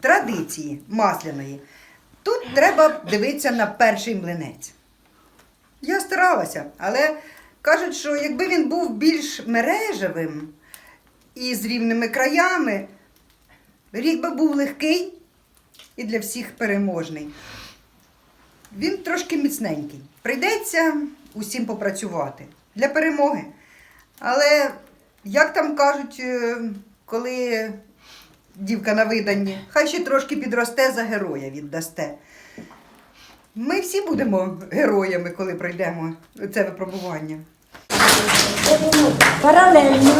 Традиції масляної. Тут треба дивитися на перший млинець. Я старалася, але кажуть, що якби він був більш мережевим і з рівними краями, рік би був легкий і для всіх переможний. Він трошки міцненький. Прийдеться усім попрацювати для перемоги. Але, як там кажуть, е, коли дівка на виданні, хай ще трошки підросте за героя віддасте. Ми всі будемо героями, коли пройдемо це випробування. Паралельно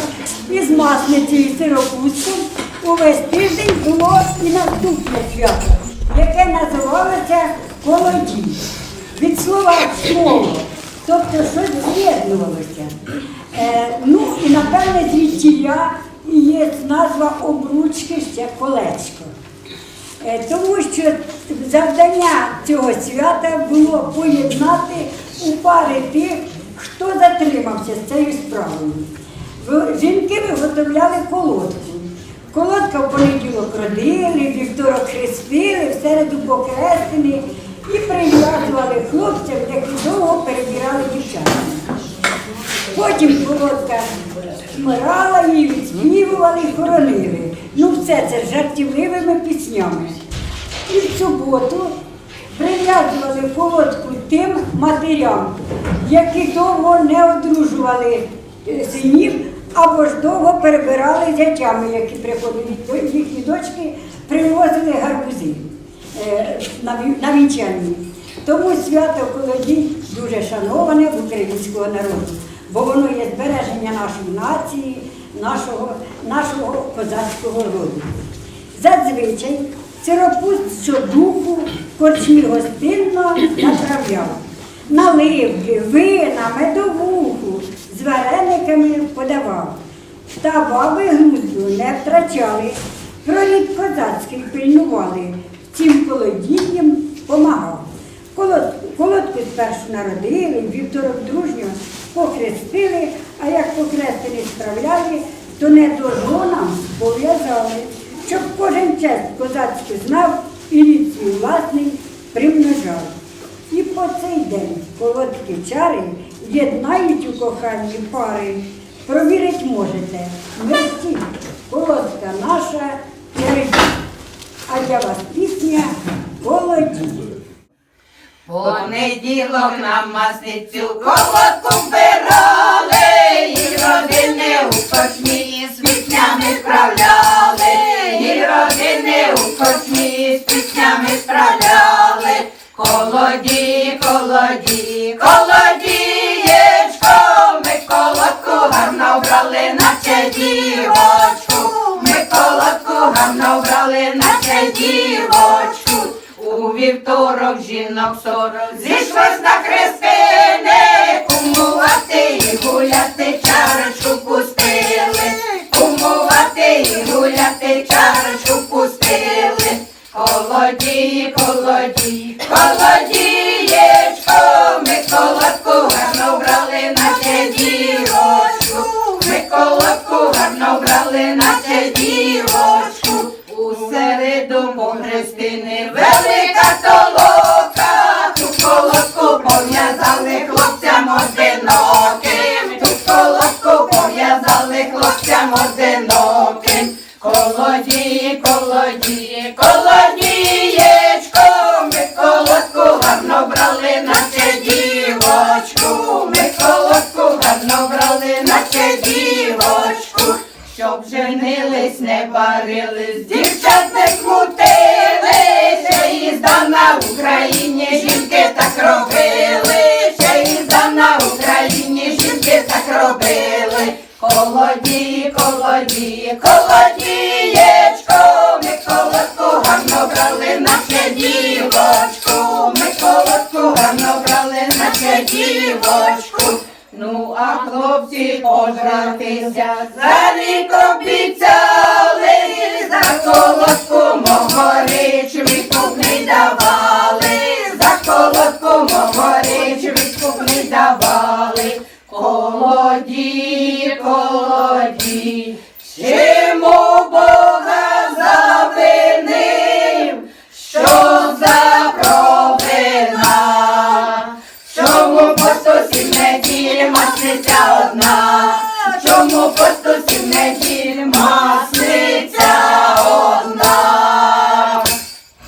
із масницею і увесь тиждень було і наступне свято, яке називалося колоді. Від слова слово, тобто щось з'єднувалося. Е, ну і напевне звідтіля і є назва обручки ще колечко. Е, Тому що завдання цього свята було поєднати у пари тих, хто затримався з цією справою. Жінки виготовляли колодку. Колодка в понеділок родили, вівторок хрестили, в середу і прив'язували хлопцям, які довго перебирали дівчат. Потім колодка вмирала, її відспівували і хоронили. Ну все це жартівливими піснями. І в суботу прив'язували колодку тим матерям, які довго не одружували е, синів або ж довго перебирали зятями, які приходили їхні дочки, привозили гарбузи е, на ві- вінчанні. Тому свято колоді дуже шановане українського народу, бо воно є збереження нашої нації, нашого, нашого козацького роду. Зазвичай сиропуст щодуху корчмі гостинно направляв. Наливки, вина, медовуху з варениками подавав. Та баби глузду не втрачали, про рід козацький пильнували, втім колодіям помагав. Колодку спершу народили, вівторок дружньо похрестили, а як покрестили справляли, то не нам пов'язали, щоб кожен честь козацьку знав і свій власний примножав. І по цей день колодки чари єднають у коханні пари. Провірить можете, всі, колодка наша ярить. А для вас пісня колоді. Понеділок на масницю колодку вбирали, і родини у корчмі з піснями справляли, і родини у корчмі з піснями справляли. Колоді, колоді, колодієчко, У вівторок жінок сорок зійшлось на хрестини, кумувати і гуляти чарочку пустили, кумувати і гуляти чарочку пустили. Колоді, колоді, колодієчко, ми колодку гарно вбрали, наче дівочку, ми колодку гарно вбрали, наче дівочку. У Христини велика толока, ту колодку пов'язали хлопцям одиноким, ту колодку пов'язали хлопцям одиноким. Колоді, колоді, колодієчко, ми колодку гарно брали, наче щоб женились, не парились, дівчат не смутили, ще їзда на Україні жінки так робили, ще їзда на Україні жінки так робили. Колоді, колоді, колодієчко, ми колодку гарно брали, наче дівочку, ми колодку гарно брали, наче дівочку. Ну, а хлопці пожратися за рік обіцяли, за колодку мого річ відкуп не давали, за колодку мого річ відкуп не давали. Колоді, колоді,